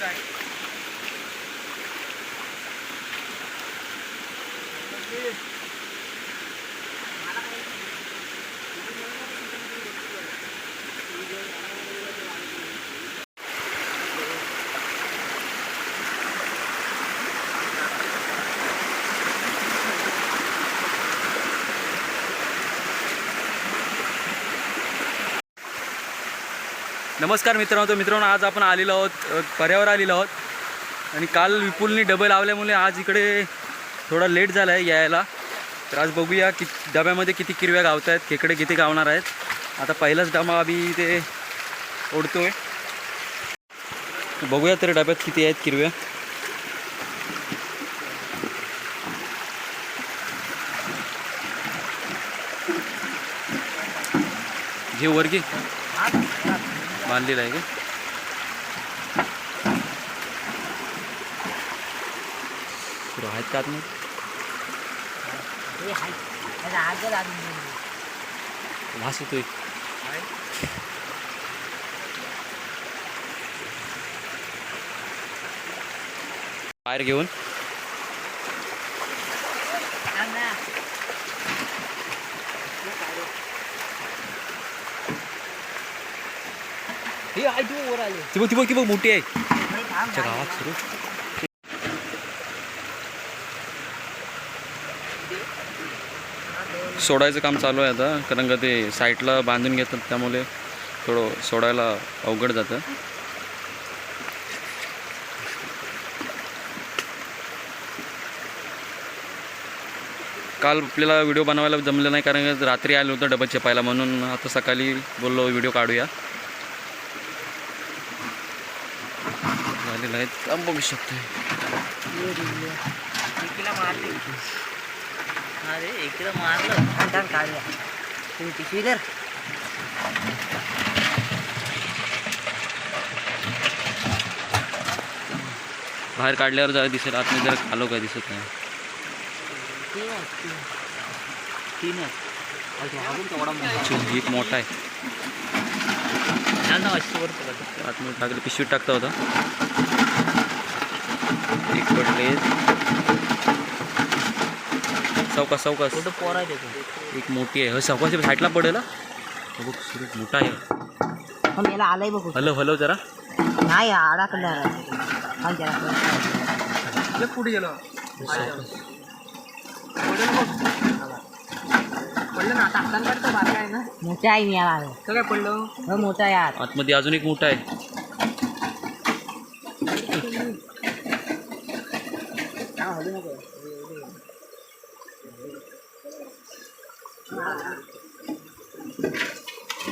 রাখি नमस्कार मित्रांनो तर मित्रांनो आज आपण आलेलो आहोत पर्यावर आलेलो आहोत. आणि काल विपुलनी डबे लावल्यामुळे आज इकडे थोडा लेट झाला आहे यायला. तर आज बघूया कि डब्यामध्ये किती किरव्या गावत आहेत खेकडे किती गावणार आहेत. आता पहिलाच डबा आम्ही ते आहे बघूया तर डब्यात किती आहेत किरव्या. घे. वर्गी बांधलेला आहे का? आहेत का आतमध्ये वास येतोय. बाहेर घेऊन ती बघ ती बघ ती बघ मोठी आहे. आमच्या गावात सुरू. सोडायचं काम चालू आहे आता कारण का ते साईटला बांधून घेतात त्यामुळे थोडं सोडायला अवघड जातं. काल आपल्याला व्हिडिओ बनवायला जमलं नाही कारण रात्री आलं होतं डबल चेपायला म्हणून आता सकाळी बोललो व्हिडिओ काढूया. झालेलं आहे काम बघू शकतो अरे इकडं मारलं काढूया तुम्ही पिशवी धर बाहेर काढल्यावर जरा दिसेल आतमध्ये जरा खालो काय दिसत नाही तीन आहेत, तीन. आतमध्ये टाकलं पिशवीत टाकता होता. एक पडले. चौकास कुठं पोर आहे एक मोठी आहे. हो चौकास साईडला पडेल बघ सुरू मोठा आहे. आलंय बघू. हलव हलव जरा. नाही अडकलं जरा पुढे गेलो. पडलं ना बारका आहे ना. मोठा आहे याला आलं काय पडलं? हो मोठा आहे यार. आतमध्ये अजून एक मोठा आहे.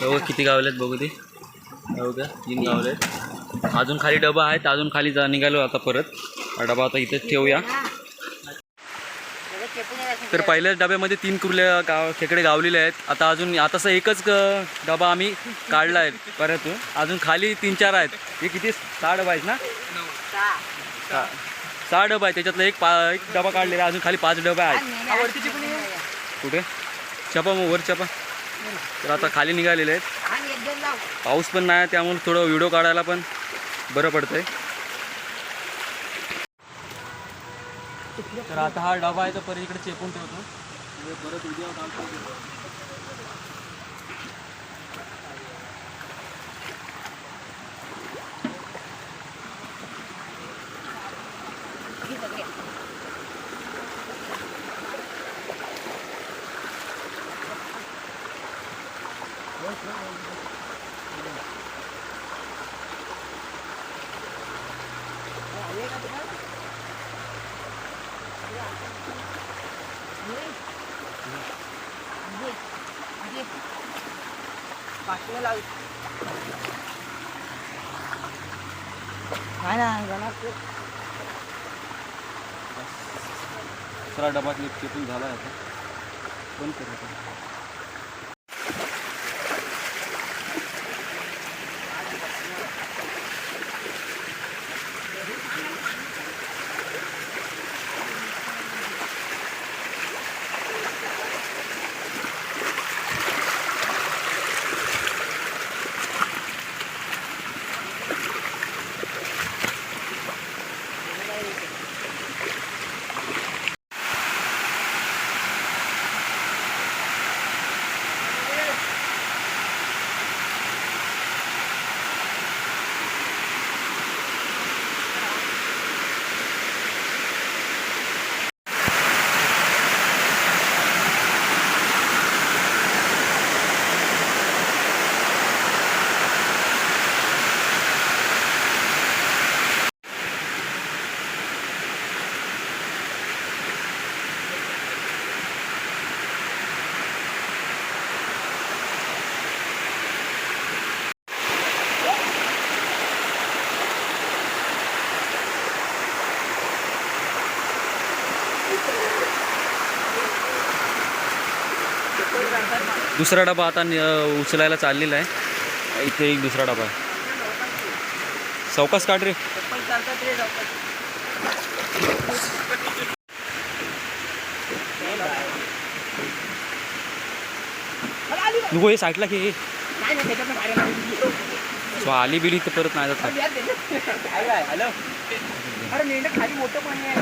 बघू किती गावलेत बघू ते. बघू का तीन गावलेत. अजून खाली डबा आहेत अजून खाली जा निघालो आता परत. हा डबा आता इथेच ठेवूया. तर पहिल्याच डब्यामध्ये तीन कुर्ल्या गाव खेकडे गावलेले आहेत. आता अजून आताचा एकच डबा आम्ही काढला आहे. परत अजून खाली तीन चार आहेत. हे किती? सहा डबा आहेत ना? सहा. डबा आहेत. त्याच्यातलं एक पा एक डबा काढलेला आहे, अजून खाली पाच डबा आहेत. कुठे? चपा मग वर चपा तर आता खाली निघालेले आहेत. पाऊस पण नाही त्यामुळे थोडं व्हिडिओ काढायला पण बरं पडतंय. तर आता हा डबा आहे तो परत इकडे चेपून ठेवतो. म्हणजे परत उद्या काढतो नाही ना जाणार ते. दुसरा डबा चेपून झाला आहे आता दुसरा डबा आता नि- उचलायला चाललेला आहे. इथे एक दुसरा डबा आहे. चौकास काढ रे. नको हे बाहेर आला. सो आली बिली तर परत नाही जात. यार त्याच्यात. काय काय हॅलो. अरे मेंढ्या खाली मोठं पाणी आहे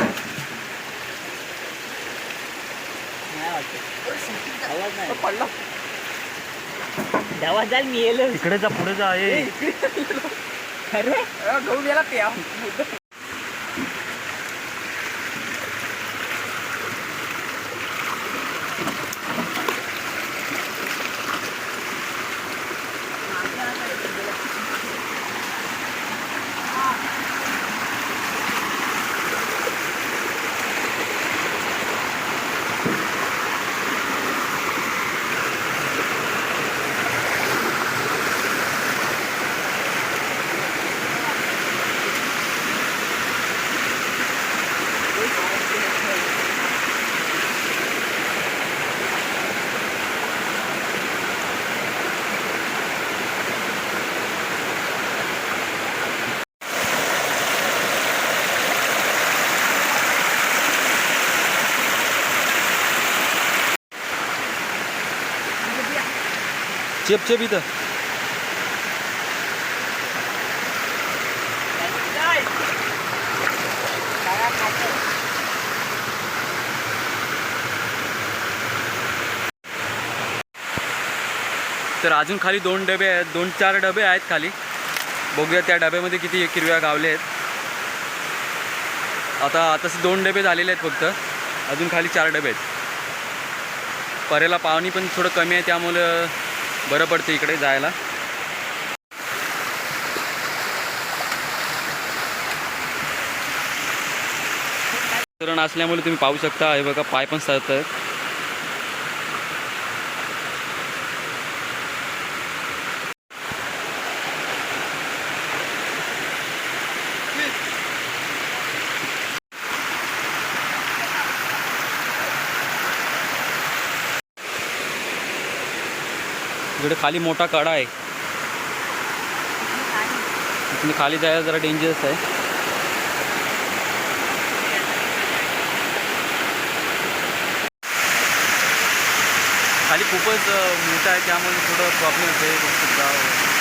नाही वाटत आवाज नाही. तो पडला. धावा जाल मी येलो. तिकडे जा पुढे जा ए. अरे. गहू गेला ते चेप चेप इथं तर अजून खाली दोन डबे आहेत दोन चार डबे आहेत खाली. बघूया त्या डब्यामध्ये किती किरव्या गावल्या आहेत. आता तसे दोन डबे झालेले आहेत फक्त. अजून खाली चार डबे आहेत. परेला पाणी पण थोडं कमी आहे त्यामुळं बरं पडते इकडे जायला. असल्यामुळे तुम्ही पाहू शकता. हे बघा पाय पण सरत आहेत इकडे खाली मोठा कडा आहे. इथून खाली जायला जरा डेंजरस आहे. खाली खूपच मोठा आहे त्यामुळे थोडं प्रॉब्लेम होते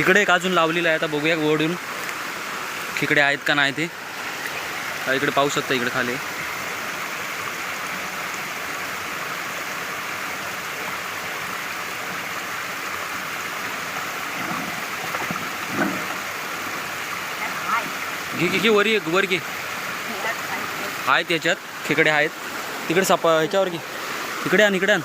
इकडे एक अजून लावलेलं आहे आता बघूया ओढून खेकडे आहेत का नाही ते? इकडे पाहू शकता इकडे खाली. घे घे घे वर ये वर घे. आहेत याच्यात खेकडे आहेत. तिकडे सापा ह्याच्यावर घे. इकडे आण इकडे आण.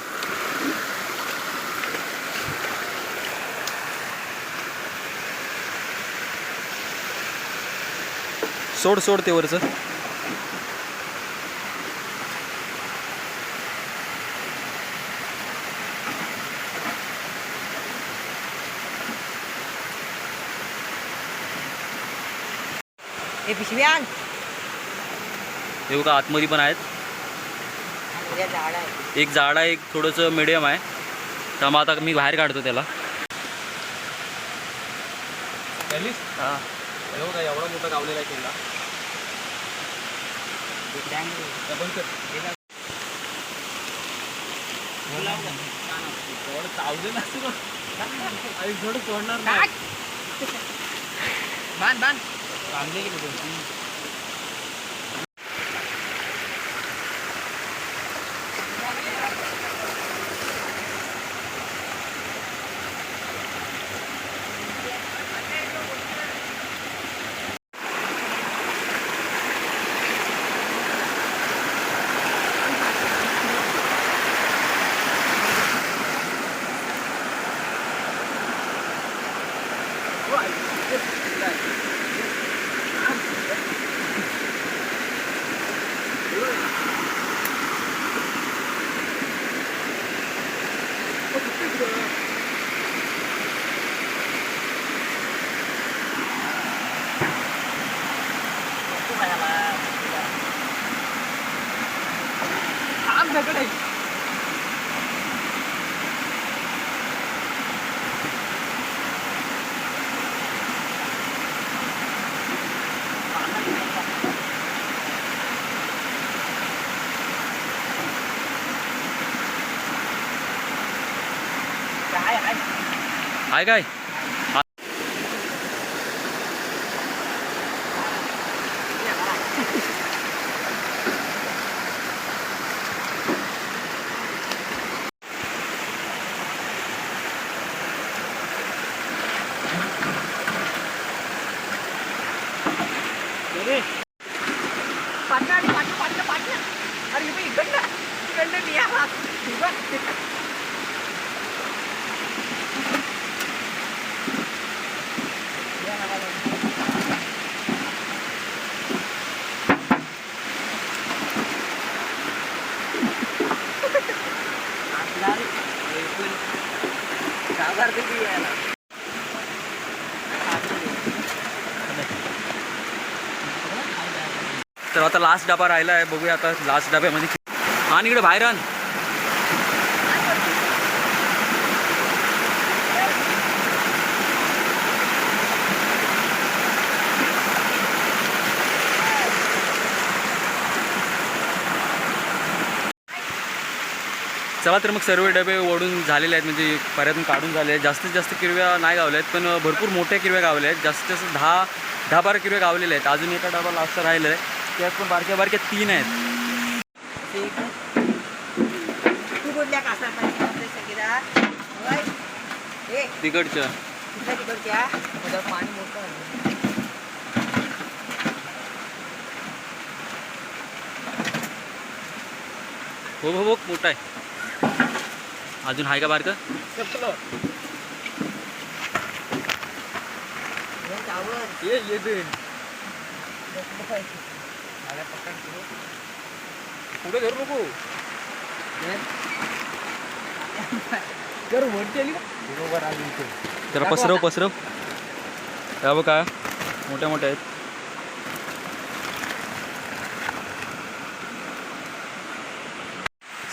सोड सोड ते वरचं. हे पिशवी आण. हे बघा आतमध्ये पण आहेत. उद्या झाड आहे एक जाड आहे एक थोडंसं मिडियम आहे. त्यामुळे आता मी बाहेर काढतो त्याला. हां. एवढा मोठा गावलेला आहे किल्ला. ఐదు చూడు చూడన్నారు బాన్ బాన్ आहे काय पाटण पाटण पाटण पाटण अरे हे बघ इकडनं इकडनं मी आला हे बघ. आपला बिलकुल घाबरते ती यायला. तर आता लास्ट डबा राहिला आहे बघूया आता लास्ट डब्यामध्ये आणि इकडे बाहेर आण. चला तर मग सर्व डबे ओढून झालेले आहेत म्हणजे पर्यातून काढून झाले आहेत. जास्तीत जास्त किरव्या नाही गावल्या आहेत पण भरपूर मोठ्या किरव्या गावल्या आहेत. जास्तीत जास्त दहा दहा बारा किरव्या गावलेल्या आहेत. अजून एका डबा लास्ट राहिला आहे. त्यात पण बारक्या बारक्या तीन आहेत. तिकडच्या. पाणी मोठं. हो हो हो मोठा आहे. अजून आहे का बारकं? ये ये पुढे धरू नको. हे. कर वरती आली बरोबर आली इथे. जरा पसरव पसरव. त्या बघ काय मोठ्या मोठ्या आहेत.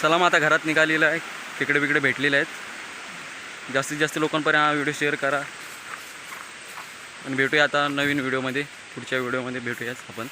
चला मग आता घरात निघालेलं आहे. तिकडे बिकडे भेटलेले आहेत. जास्तीत जास्त लोकांपर्यंत हा व्हिडिओ शेअर करा. आणि भेटूया आता नवीन व्हिडिओमध्ये पुढच्या व्हिडिओमध्ये भेटूयाच आपण.